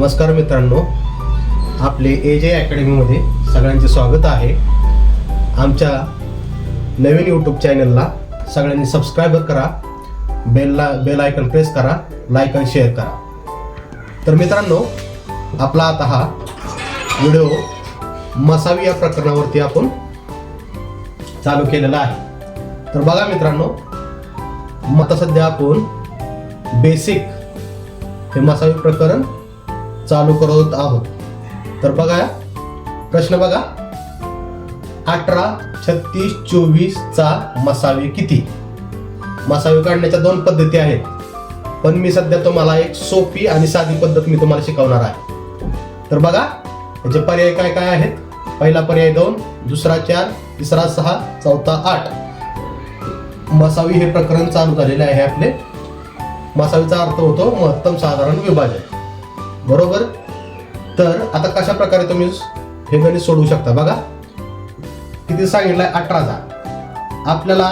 नमस्कार मित्रांनो. आपले ए जे अकॅडमीमध्ये सगळ्यांचे स्वागत आहे. आमच्या नवीन यूट्यूब चॅनलला सगळ्यांनी सबस्क्राईब करा. बेलला बेल आयकन प्रेस करा. लाईक आणि शेअर करा. तर मित्रांनो आपला आता हा व्हिडिओ मसावी या प्रकरणावरती आपण चालू केलेला आहे. तर बघा मित्रांनो मग आता सध्या आपण बेसिक हे मसावी प्रकरण चालू करत आहोत. तर बघा प्रश्न बघा. अठरा छत्तीस चोवीस चा मसावे किती? मसावे काढण्याच्या दोन पद्धती आहेत. पण मी सध्या तुम्हाला एक सोपी आणि साधी पद्धत मी तुम्हाला शिकवणार आहे. तर बघा याचे पर्याय काय काय आहेत? पहिला पर्याय दोन दुसरा चार तिसरा सहा चौथा आठ. मसावी हे प्रकरण चालू झालेले आहे आपले. मसावीचा अर्थ होतो महत्तम साधारण विभाजन. बरोबर? तर आता कशा प्रकारे तुम्ही हे गणित सोडवू शकता? बघा. किती सांगितलंय? अठराचा आपल्याला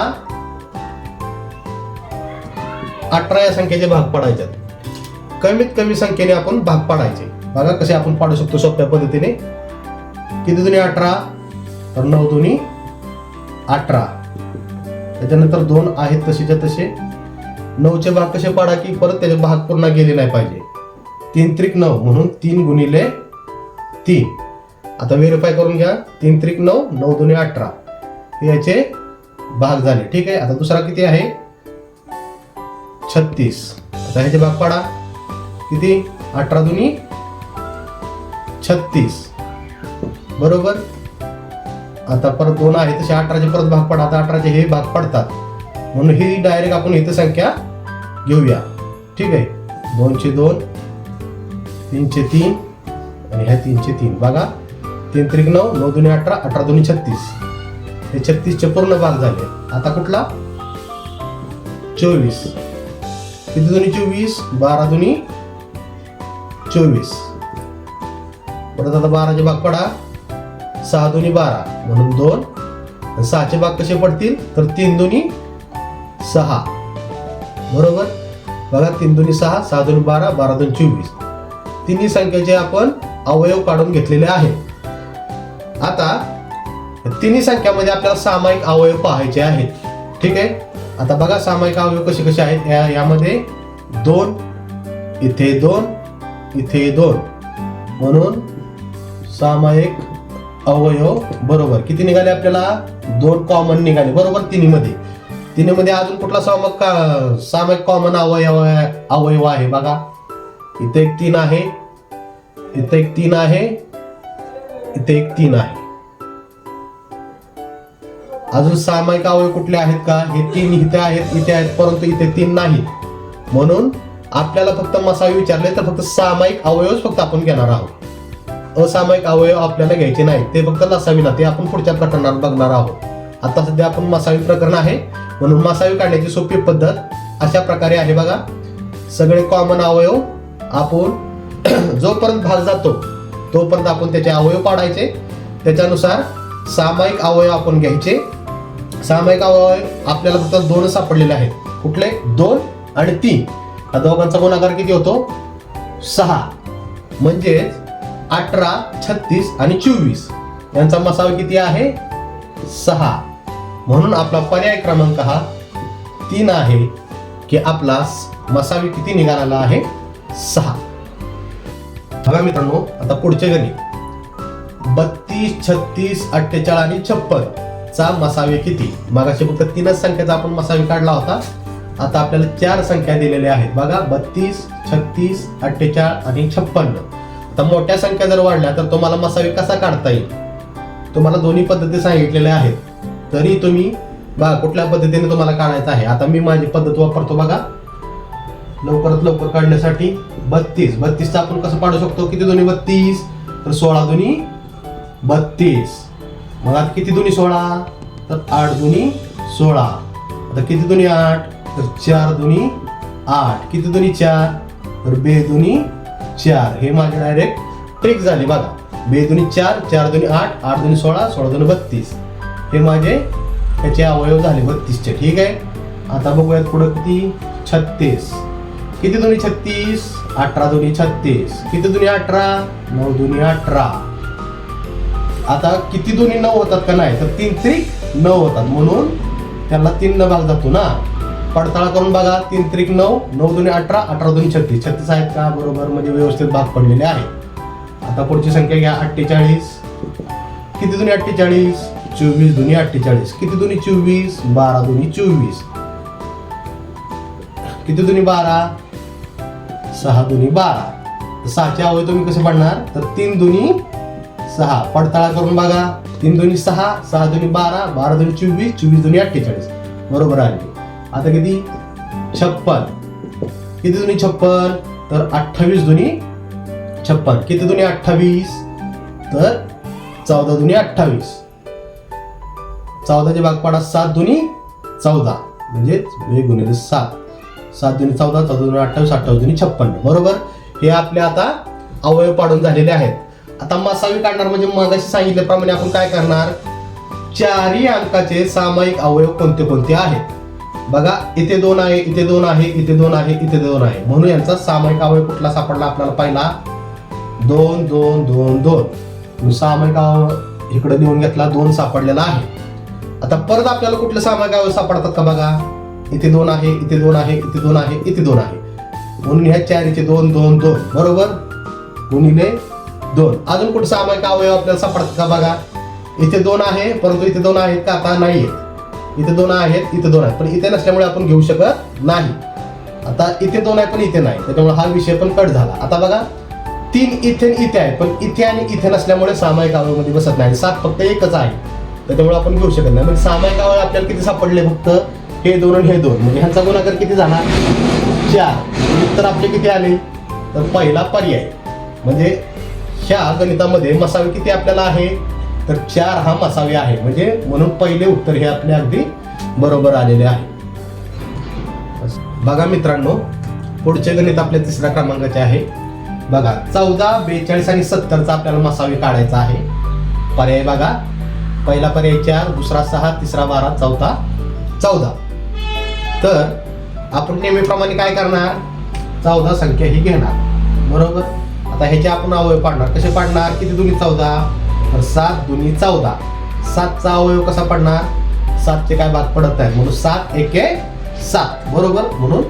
अठरा या संख्येचे भाग पडायच्यात कमीत कमी संख्येने आपण भाग पाडायचे. बघा कसे आपण पाडू शकतो सोप्या पद्धतीने. किती दुनी अठरा? तर नऊ दोन्ही अठरा. त्याच्यानंतर दोन आहेत तसेच्या तसे. नऊचे भाग कसे पाडा की परत त्याचे भाग पूर्ण गेले नाही पाहिजे. तीन त्रिक नऊ म्हणून तीन गुणिले तीन. आता व्हेरीफाय करून घ्या. तीन त्रिक नऊ नऊ दोन्ही अठरा. हे याचे भाग झाले. ठीक आहे? आता दुसरा किती आहे? छत्तीस. आता ह्याचे भाग पाडा. किती? अठरा दोन्ही छत्तीस. बरोबर? आता परत दोन आहे तसे अठराचे परत भाग पडा. आता अठराचे हे भाग पडतात. म्हणून ही डायरेक्ट आपण इथं संख्या घेऊया. ठीक आहे? दोनशे दोन तीनशे तीन आणि ह्या तीनशे तीन. बघा तीन त्रिक नऊ नऊ दोन्ही अठरा अठरा दोन्ही छत्तीस. हे छत्तीसचे पूर्ण भाग झाले. आता कुठला? चोवीस. किती दोन्ही चोवीस. बारा दोन्ही चोवीस. परत आता बाराचे भाग पडा. सहा दोन्ही बारा म्हणून दोन. सहाचे भाग कसे पडतील? तर तीन दोन्ही सहा. बरोबर? बघा तीन दोन्ही सहा सहा दोन्ही बारा बारा दोन चोवीस. तिन्ही संख्येचे आपण अवयव काढून घेतलेले आहेत. आता तिन्ही संख्यामध्ये आपल्याला सामायिक अवयव पाहायचे आहेत. ठीक आहे? आता बघा सामायिक अवयव कसे कसे आहेत. या यामध्ये दोन इथे दोन इथे दोन. म्हणून सामायिक अवयव बरोबर. किती निघाले आपल्याला? दोन कॉमन निघाले. बरोबर तिन्हीमध्ये. तिन्हीमध्ये अजून कुठला सामायिक का- सामायिक कॉमन अवयव अवयव आहे बघा. इथे एक तीन आहे. इथे एक तीन आहे. इथे एक तीन आहे. अजून सामायिक अवयव कुठले आहेत का? हे तीन इथे आहेत इथे आहेत परंतु इथे तीन नाहीत म्हणून आपल्याला फक्त मसावे विचारले तर फक्त सामायिक अवयवच फक्त आपण घेणार आहोत. असामायिक अवयव आपल्याला घ्यायचे नाही ते फक्त लसावीला ते आपण पुढच्या प्रकरणात बघणार आहोत. आता सध्या आपण मसावी प्रकरण आहे. म्हणून मसावी काढण्याची सोपी पद्धत अशा प्रकारे आहे बघा. सगळे कॉमन अवयव आपण जोपर्यंत भाग जातो तोपर्यंत आपण त्याचे अवयव पाडायचे. त्याच्यानुसार सामायिक अवयव आपण घ्यायचे. सामायिक अवयव आपल्याला फक्त दोन सापडलेले आहेत. कुठले? दोन आणि तीन. या दोघांचा गुणाकार किती होतो? सहा. म्हणजेच अठरा छत्तीस आणि चोवीस. यांचा मसावा किती आहे? सहा. म्हणून आपला पर्याय क्रमांक हा तीन आहे की आपला मसावी किती निघालेला आहे? सहा. बघा मित्रांनो आता पुढचे गणित बत्तीस छत्तीस अठ्ठेचाळीस आणि छप्पन चा मसावे किती? मगाशी फक्त तीनच संख्येचा आपण मसावे काढला होता. आता आपल्याला चार संख्या दिलेल्या आहेत. बघा बत्तीस छत्तीस अठ्ठेचाळीस आणि छप्पन्न आता मोठ्या संख्या जर वाढल्या तर तुम्हाला मसावे कसा काढता येईल? तुम्हाला दोन्ही पद्धती सांगितलेल्या आहेत. तरी तुम्ही बघा कुठल्या पद्धतीने तुम्हाला काढायचं आहे? आता मी माझी पद्धत वापरतो बघा. लवकरात लवकर काढण्यासाठी बत्तीस. बत्तीसचा आपण कसं पाडू शकतो? किती दोन्ही बत्तीस? तर सोळा दोन्ही बत्तीस. मग आता किती दोन्ही सोळा? तर आठ दोन्ही सोळा. आता किती दोन्ही आठ? तर चार दोन्ही आठ. किती दोन्ही चार? तर बे दोन्ही चार. हे माझे डायरेक्ट ट्रिक झाली बघा. बे दोन्ही चार चार दोन्ही आठ आठ दोन्ही सोळा सोळा दोन्ही बत्तीस. हे माझे ह्याचे अवयव झाले बत्तीसचे. ठीक आहे? आता बघूयात पुढं किती? छत्तीस. किती दोन्ही छत्तीस? अठरा दोन्ही छत्तीस. किती दोन्ही अठरा? नऊ दोन्ही अठरा. आता किती दोन्ही नऊ होतात का नाही? तर तीन त्रिक नऊ होतात. म्हणून त्याला तीन न भाग जातो ना? पडताळा करून बघा. तीन त्रिक नऊ नऊ दोन्ही अठरा अठरा दोन्ही छत्तीस. छत्तीस आहेत का? बरोबर. म्हणजे व्यवस्थित भाग पडलेले आहे. आता पुढची संख्या घ्या. अठ्ठेचाळीस. किती दोन्ही अठ्ठेचाळीस? चोवीस दोन्ही अठ्ठेचाळीस. किती दोन्ही चोवीस? बारा दोन्ही चोवीस. किती दोन्ही बारा? सहा दोन्ही बारा. तर सहाचे अवय तुम्ही कसे पडणार? तर तीन दोन्ही सहा. पडताळा करून बघा. तीन दोन्ही सहा सहा दोन्ही बारा बारा दोन्ही चोवीस चोवीस दोन्ही अठ्ठेचाळीस. बरोबर आहे. आता किती? छप्पन. किती दोन्ही छप्पन? तर अठ्ठावीस दोन्ही छप्पन. किती दोन्ही अठ्ठावीस? तर चौदा दोन्ही अठ्ठावीस. चौदाचे भाग पाडा सात दोन्ही चौदा. म्हणजेच एक गुणिले सात. सात दोन्ही चौदा चौदा अठ्ठावीस अठ्ठावीस दोन्ही छप्पन्न बरोबर? हे आपले आता अवयव पाडून झालेले आहेत. आता मसावी काढणार म्हणजे मगाशी सांगितल्याप्रमाणे आपण काय करणार? चारही अंकाचे सामायिक अवयव कोणते कोणते आहेत? बघा इथे दोन आहे इथे दोन आहे इथे दोन आहे इथे दोन आहे. म्हणून यांचा सामायिक अवयव कुठला सापडला आपल्याला पहिला? दोन दोन दोन दोन. सामायिक अवयव इकडे लिहून घेतला दोन सापडलेला आहे. आता परत आपल्याला कुठले सामायिक अवयव सापडतात का बघा? इथे दोन आहे इथे दोन आहे इथे दोन आहे इथे दोन आहे. म्हणून ह्या चारीचे दोन दोन दोन. बरोबर? गुणिले दोन. अजून कुठे सामायिक अवयव आपल्याला सापडतात का बघा? इथे दोन आहे परंतु इथे दोन आहेत का? आता नाही आहेत. इथे दोन आहेत इथे दोन आहेत. पण इथे नसल्यामुळे आपण घेऊ शकत नाही. आता इथे दोन आहे पण इथे नाही. त्याच्यामुळे हा विषय पण कट झाला. आता बघा तीन इथे इथे आहे पण इथे आणि इथे नसल्यामुळे सामायिक अवयवमध्ये बसत नाही सात फक्त एकच आहे त्याच्यामुळे आपण घेऊ शकत नाही. म्हणजे सामायिक अवयव आपल्याला किती सापडले फक्त? हे दोन आणि हे दोन. म्हणजे ह्यांचा गुणाकार किती झाला? चार. म्हणजे उत्तर आपले किती आले? तर पहिला पर्याय. म्हणजे ह्या गणितामध्ये मसावे किती आपल्याला आहे? तर चार हा मसावे आहे. म्हणजे म्हणून पहिले उत्तर हे आपले अगदी बरोबर आलेले आहे. बघा मित्रांनो पुढचे गणित आपल्या तिसऱ्या क्रमांकाचे आहे. बघा चौदा बेचाळीस आणि सत्तरचा आपल्याला मसावे काढायचा आहे. पर्याय बघा. पहिला पर्याय चार दुसरा सहा तिसरा बारा चौथा चौदा. तर आपण नेहमीप्रमाणे काय करणार? चौदा संख्या ही घेणार. बरोबर? आता ह्याचे आपण अवयव पाडणार. कसे पाडणार? किती दुनी चौदा? तर सात दुनी चौदा. सातचा अवयव कसा पडणार? सातचे काय भाग पडत नाही म्हणून सात एके सात. बरोबर? म्हणून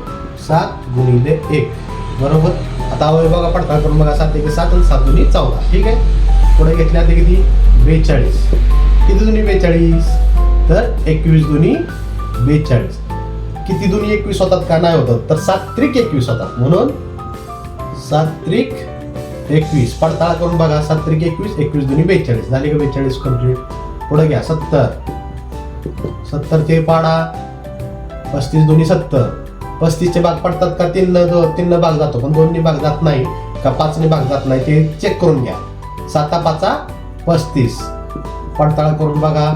सात गुणिले एक. बरोबर? आता अवयव बघा पडताळ करून बघा सात एक सात आणि सात दुनी चौदा. ठीक आहे? पुढे घेतल्या ते किती? बेचाळीस. किती दुनी बेचाळीस? तर एकवीस दुनी बेचाळीस. किती दोन्ही एकवीस होतात का नाही होतात तर सात त्रिक एकवीस होतात. म्हणून सात त्रिक एकवीस. पडताळा करून बघा सात त्रिक एकवीस एकवीस दोन्ही बेचाळीस. झाले का बेचाळीस कंप्लीट पुढे घ्या सत्तर. सत्तर ते पाडा पस्तीस दोन्ही सत्तर. पस्तीसचे भाग पडतात का? तीन तीन भाग जातो पण दोन्ही भाग जात नाही. का पाचने भाग जात नाही ते चेक करून घ्या. साता पाचा पस्तीस. पडताळा करून बघा.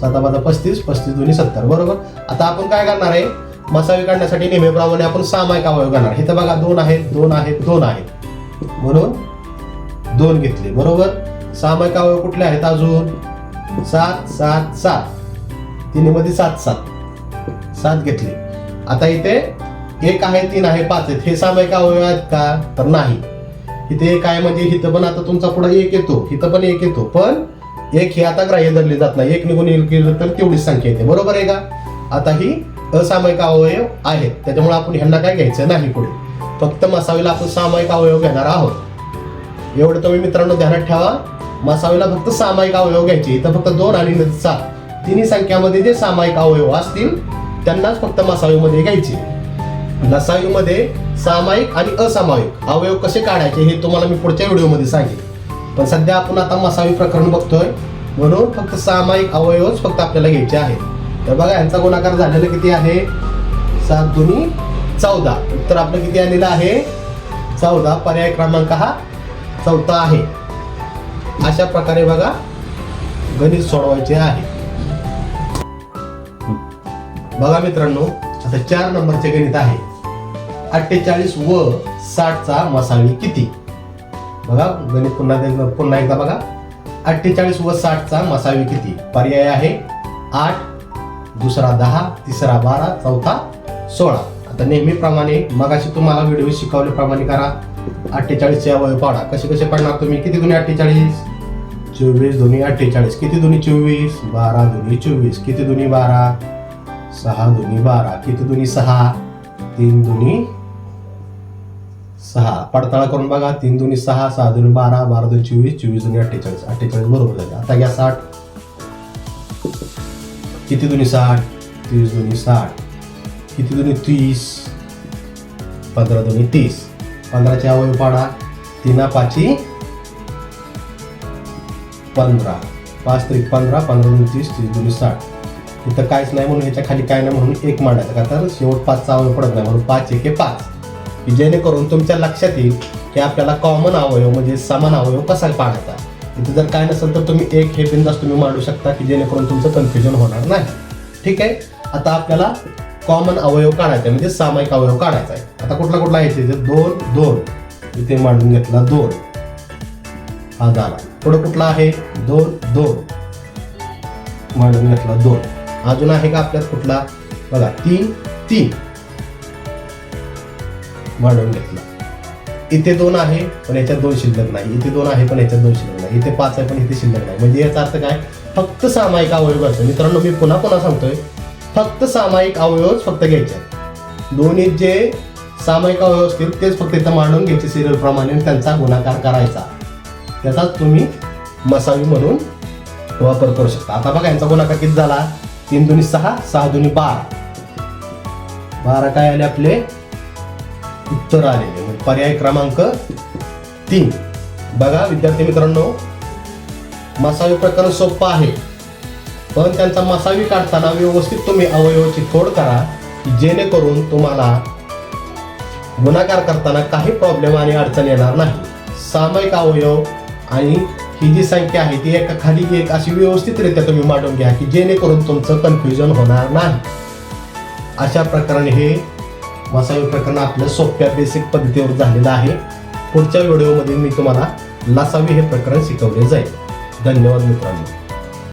साता पाचा पस्तीस पस्तीस दोन्ही सत्तर बरोबर? आता आपण काय करणार आहे? मसावी काढण्यासाठी नेहमीप्रमाणे आपण सामायिक अवयव करणार. इथं बघा दोन आहेत दोन आहेत दोन आहेत. म्हणून दोन घेतले बरोबर? सामायिक अवयव कुठले आहेत अजून? सात सात सात. तिन्हीमध्ये सात सात. सात घेतले. आता इथे एक आहे तीन आहे पाच आहेत. हे सामायिक अवयव आहेत का? तर नाही. इथे एक आहे म्हणजे इथं पण आता तुमचा पुढे एक येतो इथं पण एक येतो. पण एक हे आता ग्राह्य धरले जात नाही एक निघून एक गेलं तर तेवढीच संख्या येते. बरोबर आहे का? आता ही असामायिक अवयव आहेत. त्याच्यामुळे आपण ह्यांना काय घ्यायचं? नाही पुढे. फक्त मसावीला आपण सामायिक अवयव घेणार आहोत. एवढं तुम्ही मित्रांनो ध्यानात ठेवा. मसावीला फक्त सामायिक अवयव घ्यायचे. इथं फक्त दोन आणि सहा सात. तिन्ही संख्यामध्ये जे सामायिक अवयव असतील त्यांनाच फक्त मसावीमध्ये घ्यायचे. नसावीमध्ये सामायिक आणि असामायिक अवयव कसे काढायचे हे तुम्हाला मी पुढच्या व्हिडिओमध्ये सांगेन. पण सध्या आपण आता मसावी प्रकरण बघतोय. म्हणून फक्त सामायिक अवयवच फक्त आपल्याला घ्यायचे आहेत. तर बघा यांचा गुणाकार झालेला किती आहे? सात दोन्ही चौदा. उत्तर आपलं किती आलेलं आहे? चौदा. पर्याय क्रमांक हा चौथा आहे. अशा प्रकारे बघा गणित सोडवायचे आहे. बघा मित्रांनो आता चार नंबरचे गणित आहे. अठ्ठेचाळीस व साठचा मसावी किती? बघा गणित पुन्हा एकदा पुन्हा एकदा बघा. अठ्ठेचाळीस व साठचा मसावी किती? पर्याय आहे आठ दुसरा दहा तिसरा बारा चौथा सोळा. आता नेहमीप्रमाणे मगाशी तुम्हाला व्हिडिओ शिकवल्याप्रमाणे करा. अठ्ठेचाळीसचे अवयव पाडा. कसे कसे पडणार तुम्ही? किती दोन्ही अठ्ठेचाळीस? चोवीस दोन्ही अठ्ठेचाळीस. किती दोन्ही चोवीस? बारा दोन्ही चोवीस. किती दोन्ही बारा? सहा दोन्ही बारा. किती दोन्ही सहा? तीन दोन्ही सहा. पडताळा करून बघा. तीन दोन्ही सहा सहा दोन्ही बारा बारा दोन चोवीस चोवीस दोन्ही अठ्ठेचाळीस. अठ्ठेचाळीस बरोबर झाले. आता घ्या साठ. किती दोन्ही? साठ. तीस दोन्ही साठ. किती दोन्ही? तीस. पंधरा दोन्ही तीस. पंधराचे अवयव पाडा. तीना पाची पंधरा. पाच तरी पंधरा पंधरा दोन तीस तीस दोन्ही साठ. इथं काहीच नाही म्हणून ह्याच्या खाली काय नाही म्हणून एक मांडायचं का तर शेवट पाचचा अवयव पडत नाही म्हणून पाच एक पाच. की जेणेकरून तुमच्या लक्षात येईल की आपल्याला कॉमन अवयव म्हणजे समान अवयव कसा पाडायचा. इथे जर काय नसेल तर तुम्ही एक हे बिंदास तुम्ही मांडू शकता की जेणेकरून तुमचं कन्फ्युजन होणार नाही. ठीक आहे? आता आपल्याला कॉमन अवयव काढायचा आहे म्हणजे सामायिक अवयव काढायचा आहे. आता कुठला कुठला आहे इथे दोन दोन. इथे मांडून घेतला दोन. हा झाला. पुढे कुठला आहे? दोन दोन. मांडून घेतला दोन. अजून आहे का आपल्यात कुठला? बघा तीन तीन. मांडून घेतला. इथे दोन आहे पण याच्यात दोन शिल्लक नाही. इथे दोन आहे पण याच्यात दोन शिल्लक नाही. इथे पाच आहे पण इथे शिल्लक नाही. म्हणजे याचा अर्थ काय? फक्त सामायिक अवयव असतो. मित्रांनो मी पुन्हा पुन्हा सांगतोय. फक्त सामायिक अवयवच फक्त घ्यायचे दोन्ही जे सामायिक अवयव असतील तेच फक्त इथं मांडून घ्यायचे सिरियल प्रमाणे त्यांचा गुणाकार करायचा. त्याचाच तुम्ही मसावी म्हणून वापर करू शकता. आता बघा यांचा गुणाकार किती झाला? तीन दोन्ही सहा सहा दोन्ही बारा. बारा काय आले आपले? उत्तर आलेले म्हणजे पर्याय क्रमांक तीन. बघा विद्यार्थी मित्रांनो मसावी प्रकरण सोपं आहे. पण त्यांचा मसावी काढताना व्यवस्थित तुम्ही अवयवाची तोड करा की जेणेकरून तुम्हाला गुणाकार करताना काही प्रॉब्लेम आणि अडचण येणार नाही. सामायिक अवयव आणि ही जी संख्या आहे ती एका खाली एक अशी व्यवस्थितरित्या तुम्ही मांडून घ्या की जेणेकरून तुमचं कन्फ्युजन होणार नाही. अशा प्रकारे हे मसावी प्रकरण आपलं सोप्या बेसिक पद्धतीवर झालेलं आहे. पुढच्या व्हिडिओमध्ये मी तुम्हाला लासावी हे प्रकरण शिकवले जाईल. धन्यवाद मित्रांनो.